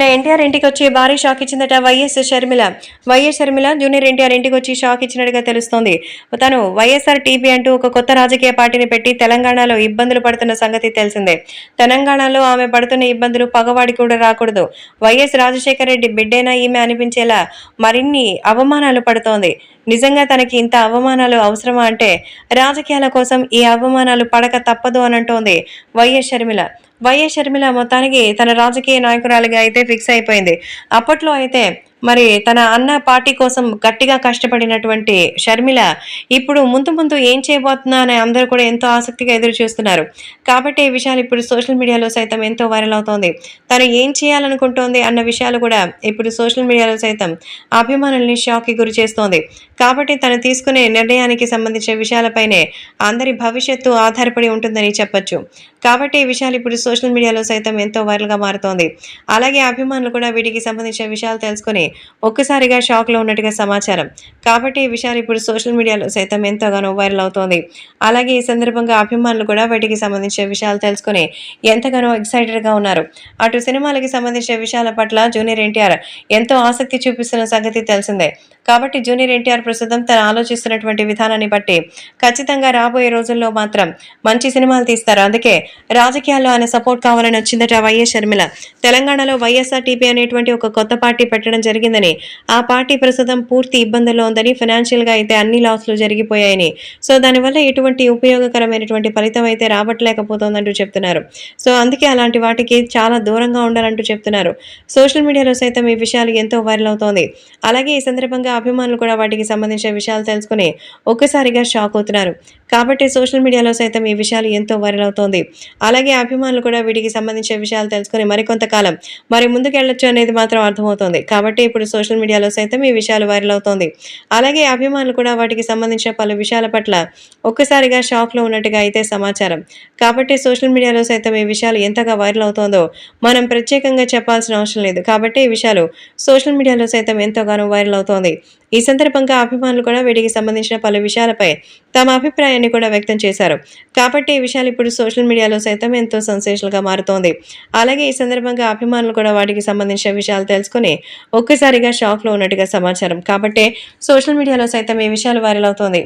నిన్న ఎన్టీఆర్ ఇంటికి వచ్చి భారీ షాక్ ఇచ్చిందట వైఎస్ షర్మిల. వైఎస్ షర్మిల జూనియర్ ఎన్టీఆర్ ఇంటికి వచ్చి షాక్ ఇచ్చినట్టుగా తెలుస్తోంది. తను వైఎస్ఆర్ టీపీ అంటూ ఒక కొత్త రాజకీయ పార్టీని పెట్టి తెలంగాణలో ఇబ్బందులు పడుతున్న సంగతి తెలిసిందే. తెలంగాణలో ఆమె పడుతున్న ఇబ్బందులు పగవాడికి కూడా రాకూడదు. వైఎస్ రాజశేఖర రెడ్డి బిడ్డైనా ఈమె అనిపించేలా మరిన్ని అవమానాలు పడుతోంది. నిజంగా తనకి ఇంత అవమానాలు అవసరమా అంటే రాజకీయాల కోసం ఈ అవమానాలు పడక తప్పదు అని అంటోంది వైఎస్ షర్మిల. వైఎస్ షర్మిల మొత్తానికి తన రాజకీయ నాయకురాలిగా అయితే ఫిక్స్ అయిపోయింది. అప్పట్లో అయితే మరి తన అన్న పార్టీ కోసం గట్టిగా కష్టపడినటువంటి షర్మిల ఇప్పుడు ముందు ముందు ఏం చేయబోతున్నా అని అందరూ కూడా ఎంతో ఆసక్తిగా ఎదురు చూస్తున్నారు. కాబట్టి ఈ విషయాలు ఇప్పుడు సోషల్ మీడియాలో సైతం ఎంతో వైరల్ అవుతోంది. తను ఏం చేయాలనుకుంటోంది అన్న విషయాలు కూడా ఇప్పుడు సోషల్ మీడియాలో సైతం అభిమానుల్ని షాక్కి గురి చేస్తోంది. కాబట్టి తను తీసుకునే నిర్ణయానికి సంబంధించిన విషయాలపైనే అందరి భవిష్యత్తు ఆధారపడి ఉంటుందని చెప్పొచ్చు. కాబట్టి ఈ విషయాలు ఇప్పుడు సోషల్ మీడియాలో సైతం ఎంతో వైరల్గా మారుతోంది. అలాగే అభిమానులు కూడా వీటికి సంబంధించిన విషయాలు తెలుసుకుని ఒక్కసారిగా షాక్లో ఉన్నట్టుగా సమాచారం. కాబట్టి ఈ విషయాలు ఇప్పుడు సోషల్ మీడియాలో సైతం ఎంతగానో వైరల్ అవుతోంది. అలాగే ఈ సందర్భంగా అభిమానులు కూడా వీటికి సంబంధించిన విషయాలు తెలుసుకుని ఎంతగానో ఎక్సైటెడ్గా ఉన్నారు. అటు సినిమాలకి సంబంధించిన విషయాల పట్ల జూనియర్ ఎన్టీఆర్ ఎంతో ఆసక్తి చూపిస్తున్న సంగతి తెలిసిందే. కాబట్టి జూనియర్ ఎన్టీఆర్ ప్రస్తుతం తను ఆలోచిస్తున్నటువంటి విధానాన్ని బట్టి ఖచ్చితంగా రాబోయే రోజుల్లో మాత్రం మంచి సినిమాలు తీస్తారు. అందుకే రాజకీయాల్లో ఆయన సపోర్ట్ కావాలని వచ్చిందట వైఎస్ షర్మిల. తెలంగాణలో వైఎస్ఆర్ టీపీ అనేటువంటి ఒక కొత్త పార్టీ పెట్టడం జరిగింది జరిగిందని. ఆ పార్టీ ప్రస్తుతం పూర్తి ఇబ్బందుల్లో ఉందని ఫైనాన్షియల్గా అయితే అన్ని లాస్లు జరిగిపోయాయని. సో దానివల్ల ఎటువంటి ఉపయోగకరమైనటువంటి ఫలితం అయితే రాబట్టలేకపోతోందంటూ చెప్తున్నారు. సో అందుకే అలాంటి వాటికి చాలా దూరంగా ఉండాలంటూ చెప్తున్నారు. సోషల్ మీడియాలో సైతం ఈ విషయాలు ఎంతో వైరల్ అవుతోంది. అలాగే ఈ సందర్భంగా అభిమానులు కూడా వాటికి సంబంధించిన విషయాలు తెలుసుకుని ఒక్కసారిగా షాక్ అవుతున్నారు. కాబట్టి సోషల్ మీడియాలో సైతం ఈ విషయాలు ఎంతో వైరల్ అవుతోంది. అలాగే అభిమానులు కూడా వీటికి సంబంధించిన విషయాలు తెలుసుకుని మరికొంతకాలం మరి ముందుకెళ్ళొచ్చు అనేది మాత్రం అర్థమవుతోంది. కాబట్టి ఇప్పుడు సోషల్ మీడియాలో సైతం ఈ విషయాలు వైరల్ అవుతోంది. అలాగే అభిమానులు కూడా వాటికి సంబంధించిన పలు విషయాల పట్ల ఒక్కసారిగా షాక్లో ఉన్నట్టుగా అయితే సమాచారం. కాబట్టి సోషల్ మీడియాలో సైతం ఈ విషయాలు ఎంతగా వైరల్ అవుతోందో మనం ప్రత్యేకంగా చెప్పాల్సిన అవసరం లేదు. కాబట్టి ఈ విషయాలు సోషల్ మీడియాలో సైతం ఎంతగానో వైరల్ అవుతోంది. ఈ సందర్భంగా అభిమానులు కూడా వీటికి సంబంధించిన పలు విషయాలపై తమ అభిప్రాయాన్ని కూడా వ్యక్తం చేశారు. కాబట్టి ఈ విషయాలు ఇప్పుడు సోషల్ మీడియాలో సైతం ఎంతో సెన్సేషన్గా మారుతోంది. అలాగే ఈ సందర్భంగా అభిమానులు కూడా వాటికి సంబంధించిన విషయాలు తెలుసుకుని ఒక్కసారిగా షాక్లో ఉన్నట్టుగా సమాచారం. కాబట్టి సోషల్ మీడియాలో సైతం ఈ విషయాలు వైరల్ అవుతోంది.